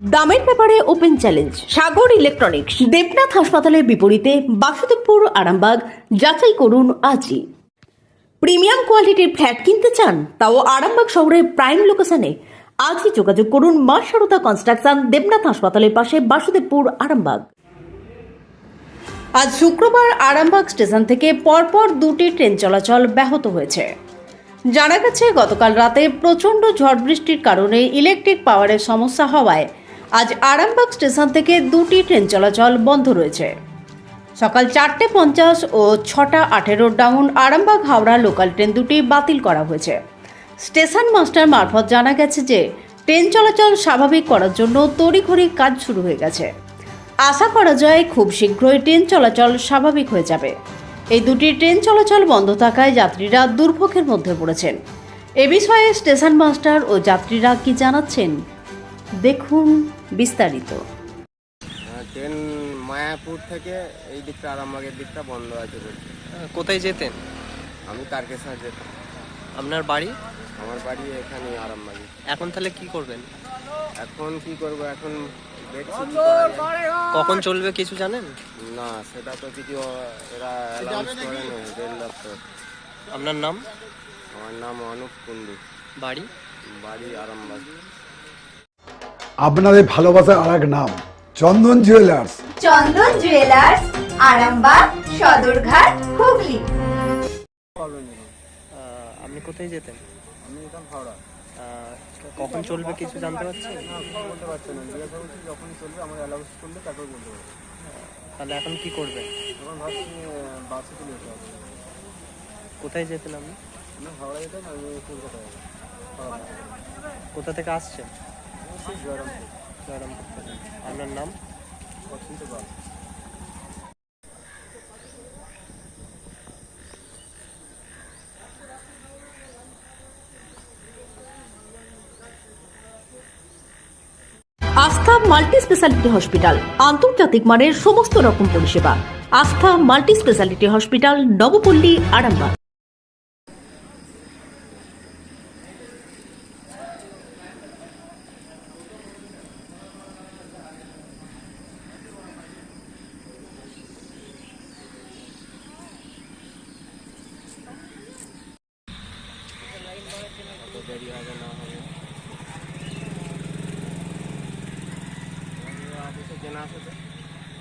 দামের ব্যাপারে open challenge, Sagar electronics, Debnath হাসপাতালের বিপরীতে বাসুদেবপুর, আরামবাগ, যাচাই করুন আজই। প্রিমিয়াম কোয়ালিটির ফ্ল্যাট কিনতে চান, তাও আরামবাগ শহরের প্রাইম লোকেশনে। আজই যোগাযোগ করুন মা সারদা কনস্ট্রাকশন, দেবনাথ হাসপাতালের পাশে বাসুদেবপুর, আরামবাগ। আজ শুক্রবার আরামবাগ স্টেশন থেকে পরপর দুটি ট্রেন চলাচল ব্যাহত হয়েছে। জানা গেছে, গতকাল রাতে প্রচণ্ড ঝড় বৃষ্টির কারণে ইলেকট্রিক পাওয়ারের সমস্যা হওয়ায় আজ আরামবাগ স্টেশন থেকে দুটি ট্রেন চলাচল বন্ধ রয়েছে। সকাল চারটে পঞ্চাশ ও ছটা আঠেরো down Arambagh Howrah local train দুটি বাতিল করা হয়েছে। স্টেশন মাস্টার মারফত জানা গেছে যে, ট্রেন চলাচল স্বাভাবিক করার জন্য তড়িঘড়ি কাজ শুরু হয়ে গেছে। আশা করা যায় খুব শীঘ্রই ট্রেন চলাচল স্বাভাবিক হয়ে যাবে। এই দুটি ট্রেন চলাচল বন্ধ থাকায় যাত্রীরা দুর্ভোগের মধ্যে পড়েছেন। এ বিষয়ে স্টেশন মাস্টার ও যাত্রীরা কি জানাচ্ছেন? দেখুন বিস্তারিত। হ্যাঁ, ট্রেন মায়াপুর থেকে এই দিকটা আরামবাগের দিকটা বন্ধ আছে বলছে। কোথায় যেতেন? আমি তারকেশ্বর যেতাম। আপনার বাড়ি? আমার বাড়ি এখানে আরামবাগে। এখন তাহলে কি করবেন? এখন কি করব? এখন দেখছি কি করা যায়। কখন চলবে কিছু জানেন? না সেটা তো কিছু এরা অ্যালাউন্স করেনি রেল দপ্তর। আপনার নাম? আমার নাম অনুপ কুন্ডু বাড়ি? বাড়ি আরামবাগ। আপনাদের ভালোবাসার আর এক নাম চন্দন জুয়েলার্স চন্দন জুয়েলার্স আরামবাগ সদরঘাট হুগলি। আপনি কোথায় যেতেন? আমি এখান হাওড়া। কখন চলবে কিছু জানতে পারছেন? বলতে পারছি না। জিজ্ঞাসা করছি যখন চলবে আমার অ্যালাউন্স করলে তারপর বলতে পারব। তাহলে এখন কি করবেন? এখন ভাবছি বাসে চলে যেতে হবে। কোথায় যেতেন আপনি? আমি হাওড়া যেতাম আমি কলকাতায়। যেতাম কোথা থেকে আসছেন? জয়রামপুর থেকে। আপনার নাম? আস্থা মাল্টি স্পেশালিটি হসপিটাল, আন্তর্জাতিক মানের সমস্ত রকম পরিষেবা। Astha multi speciality hospital, Nabapalli, Arambagh. কত দেরি হবে। না হবে অফিসে জেনা আছে তো?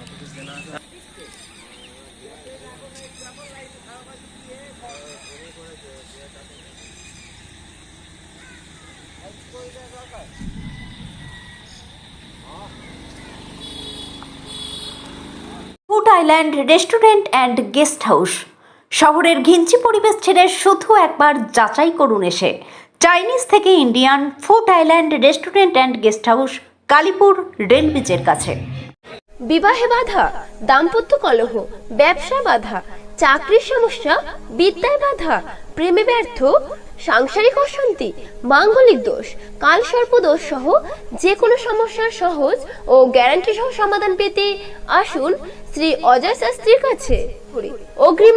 অফিসে জেনা আছে। Food island restaurant and guest house. শহরের ঘিঞ্চি পরিবেশ ছেড়ে শুধু একবার যাচাই করুন এসে। চাইনিজ থেকে Indian food island restaurant and guest house Kalipur rail কাছে। বিবাহে বাধা, দাম্পত্য কলহ, ব্যবসা বাধা, চাকরির সমস্যা, বিদ্যায় বাধা, প্রেমে ব্যর্থ, সাংসারিক অশান্তি, মাঙ্গলিক দোষ, কাল সর্প দোষ সহ যে কোনো সমস্যার সহজ ও গ্যারান্টি সহ সমাধান পেতে আসুন শ্রী অজয় শাস্ত্রীর কাছে। অগ্রিম